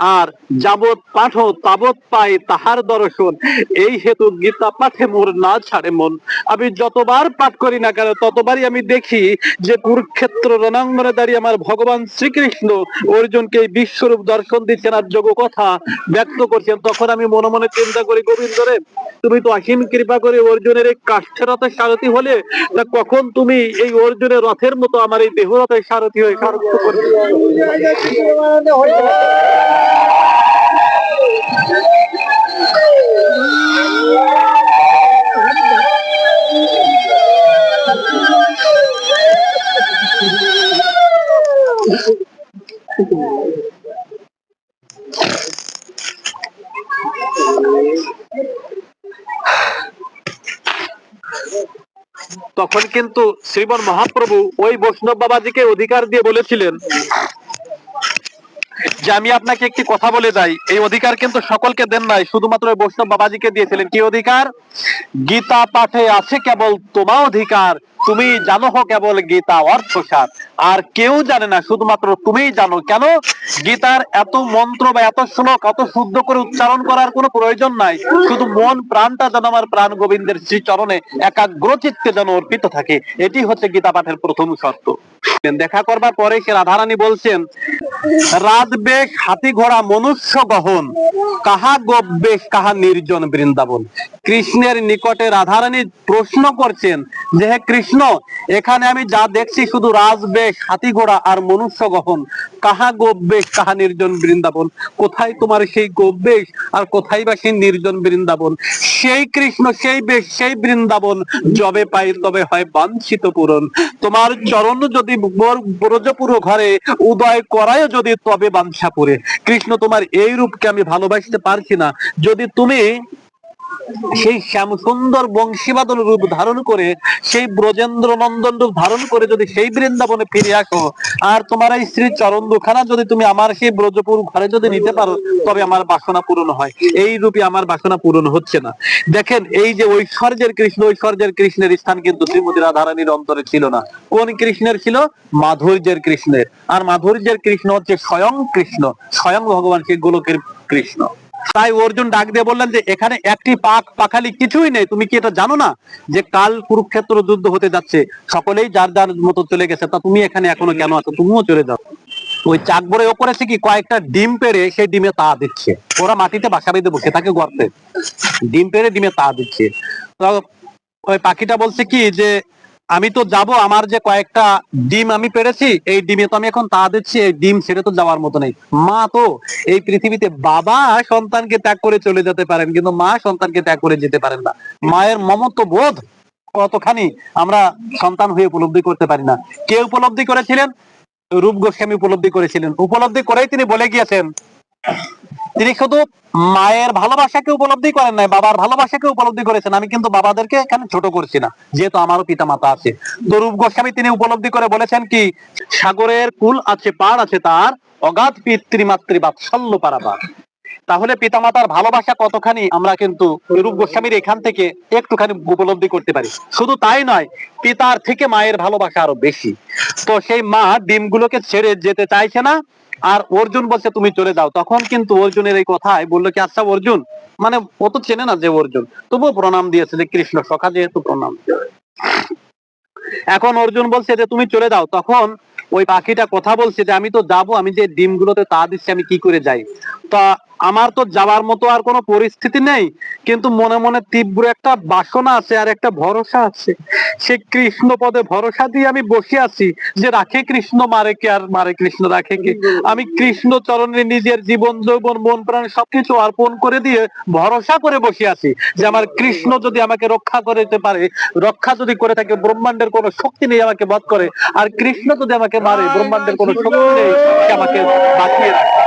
আর যাবৎ পাঠ তাবৎ পাই তাহার দর্শন। এই হেতু গীতা পাঠে মোর না ছাড়ে মন। আমি যতবার পাঠ করি না কেন, ততবারই আমি দেখি যে কুরুক্ষেত্র রণাঙ্গনে দাঁড়িয়ে আমার ভগবান শ্রীকৃষ্ণ অর্জুনকে এই বিশ্বরূপ দর্শন দিচ্ছেন আর যোগ কথা ব্যক্ত করছেন। তখন আমি মনে মনে চিন্তা করি, গোবিন্দ রে, তুমি তো অসীম কৃপা করে অর্জুনের এই কাষ্ঠের রথের সারথি হলে, তা কখন তুমি এই অর্জুনের রথের মতো আমার এই দেহ রথের সারথি হয়ে সারথ্য করবে? তখন কিন্তু শ্রীমন মহাপ্রভু ওই বৈষ্ণব বাবাজিকে অধিকার দিয়ে বলেছিলেন যে আমি আপনাকে একটি কথা বলে যাই, এই অধিকার কিন্তু সকলকে দেন নাই, শুধুমাত্র বৈষ্ণব বাবাজিকে দিয়েছিলেন। কি অধিকার? গীতা পাঠে আছে কেবল তোমা অধিকার তুমি জানো কেবল গীতা অর্থসার আর কেউ জানে না, শুধুমাত্র তুমিই জানো। কেন? গীতার এত মন্ত্র বা এত শ্লোক এত শুদ্ধ করে উচ্চারণ করার কোনো প্রয়োজন নাই। শুধু মন, প্রাণটা যেন আমার প্রাণ গোবিন্দের শ্রী চরণে একাগ্র চিত্তে যেন অর্পিত থাকে। এটি হচ্ছে গীতা পাঠের প্রথম শর্ত। দেখা করবার পরে সে রাধারানী বলছেন, রাত বেশ হাতি ঘোড়া মনুষ্য গহন, কাহা গোবেশ কাহা নির্জন বৃন্দাবন। কৃষ্ণের নিকটে রাধারানী প্রশ্ন করছেন, যে হে কৃষ্ণ এখানে আমি যা দেখছি শুধু রাজবেশ হাতি ঘোড়া আর মনুষ্য গহন। কাহা গোবেশ কাহা নির্জন বৃন্দাবন? কোথায় তোমার সেই গোবেশ আর কোথায় বা সেই নির্জন বৃন্দাবন? সেই কৃষ্ণ, সেই বেশ, সেই বৃন্দাবন, যবে পাই তবে হয় বাঞ্ছিত পূরণ। তোমার চরণ যদি ব্রজপুর ঘরে, উদয় করায় যদি তবে বাঞ্ছা পুরে। কৃষ্ণ, তোমার এই রূপকে আমি ভালোবাসতে পারছি না। যদি তুমি সেই শ্যাম সুন্দর বংশীবাদল রূপ ধারণ করে, সেই ব্রজেন্দ্র নন্দন রূপ ধারণ করে যদি সেই বৃন্দাবনে ফিরে আসো, আর তোমার এই শ্রী চরণ দুখানা যদি তুমি আমার সেই ব্রজপুর ঘরে যদি নিতে পারো, তবে আমার বাসনা পূরণ হয়। এই রূপে আমার বাসনা পূরণ হচ্ছে না। দেখেন, এই যে ঐশ্বর্যের কৃষ্ণ, ঐশ্বর্যের কৃষ্ণের স্থান কিন্তু শ্রীমতী রাধারানীর অন্তরে ছিল না। কোন কৃষ্ণের ছিল? মাধুর্যের কৃষ্ণের। আর মাধুর্যের কৃষ্ণ হচ্ছে স্বয়ং কৃষ্ণ। স্বয়ং ভগবান সেই গোলকের কৃষ্ণ। তাই অর্জুন ডাক দিয়ে বললেন যে, এখানে একটি পাক পাখালি কিছুই নেই। তুমি কি এটা জানো না যে, কাল কুরুক্ষেত্র যুদ্ধ হতে যাচ্ছে? সকলেই যার যার মতো চলে গেছে। তা তুমি এখানে এখনও কেন আছো? তুমিও চলে যাও। ওই চাকবরে ও করেছে কি? কয়েকটা ডিম পেড়ে সেই ডিমে তা দিচ্ছে। ওরা মাটিতে বাসা বেঁধে বসে থাকে গর্তে। ডিম পেড়ে ডিমে তা দিচ্ছে। তো ওই পাখিটা বলছে কি যে আমি তো যাব, আমার যে কয়েকটা ডিম আমি পেরেছি, এই ডিমে তো আমি এখন তা দিচ্ছি, এই ডিম ছেড়ে তো যাওয়ার মতো নেই। মা তো এই পৃথিবীতে বাবা সন্তানকে ত্যাগ করে চলে যেতে পারেন, কিন্তু মা সন্তানকে ত্যাগ করে যেতে পারেন না। মায়ের মমত্ব বোধ কতখানি আমরা সন্তান হয়ে উপলব্ধি করতে পারি না। কে উপলব্ধি করেছিলেন? রূপ গোস্বামী উপলব্ধি করেছিলেন। উপলব্ধি করেই তিনি বলে গিয়েছেন তিনি শুধু মায়ের ভালোবাসাকে উপলব্ধি করেন নাই, বাবার ভালোবাসাকে উপলব্ধি করেছেন। আমি কিন্তু বাবাদেরকে এখানে ছোট করছি না, যেহেতু আমারও পিতা মাতা আছে। তো রূপ গোস্বামী তিনি উপলব্ধি করে বলেছেন কি, সাগরের কুল আছে, পার আছে তার, অগাধ পিতৃমাতৃ বাৎসল্য পারাবার তাহলে পিতামাতার ভালোবাসা কতখানি আমরা কিন্তু রূপ গোস্বামীর এখান থেকে একটুখানি উপলব্ধি করতে পারি। শুধু তাই নয়, পিতার থেকে মায়ের ভালোবাসা আরও বেশি। তো সেই মা ডিমগুলোকে ছেড়ে যেতে চাইছে না আর অর্জুন বলছে, তুমি চলে যাও। তখন কিন্তু অর্জুনের এই কথায় বলল কি আচ্ছা অর্জুন। মানে ও তো চেনে না যে অর্জুন। তবুও প্রণাম দিয়েছে যে কৃষ্ণ সখা যেহেতু প্রণাম। এখন অর্জুন বলছে যে, তুমি চলে যাও। তখন ওই পাখিটা কথা বলছে যে, আমি তো যাব, আমি যে ডিমগুলোতে তা দিচ্ছি, আমি কি করে যাই? তা আমার তো যাওয়ার মতো আর কোনো পরিস্থিতি নেই, কিন্তু মনে মনে তীব্র একটা বাসনা আছে আর একটা ভরসা আছে। সে কৃষ্ণ পদে ভরসা দিয়ে আমি বসে আছি যে, রাখে কৃষ্ণ, মারে কে আর মারে কৃষ্ণ, রাখে কে? আমি কৃষ্ণ চরণে নিজের জীবন, যৌবন, মন, প্রাণ সবকিছু অর্পণ করে দিয়ে ভরসা করে বসে আছি যে, আমার কৃষ্ণ যদি আমাকে রক্ষা করতে পারে, রক্ষা যদি করে থাকে, ব্রহ্মাণ্ডের কোনো শক্তি নেই আমাকে বধ করে, আর কৃষ্ণ যদি আমাকে আমাকে মারে ব্রহ্মাণ্ডের কোন শক্তি নেই আমাকে বাঁচিয়ে রাখে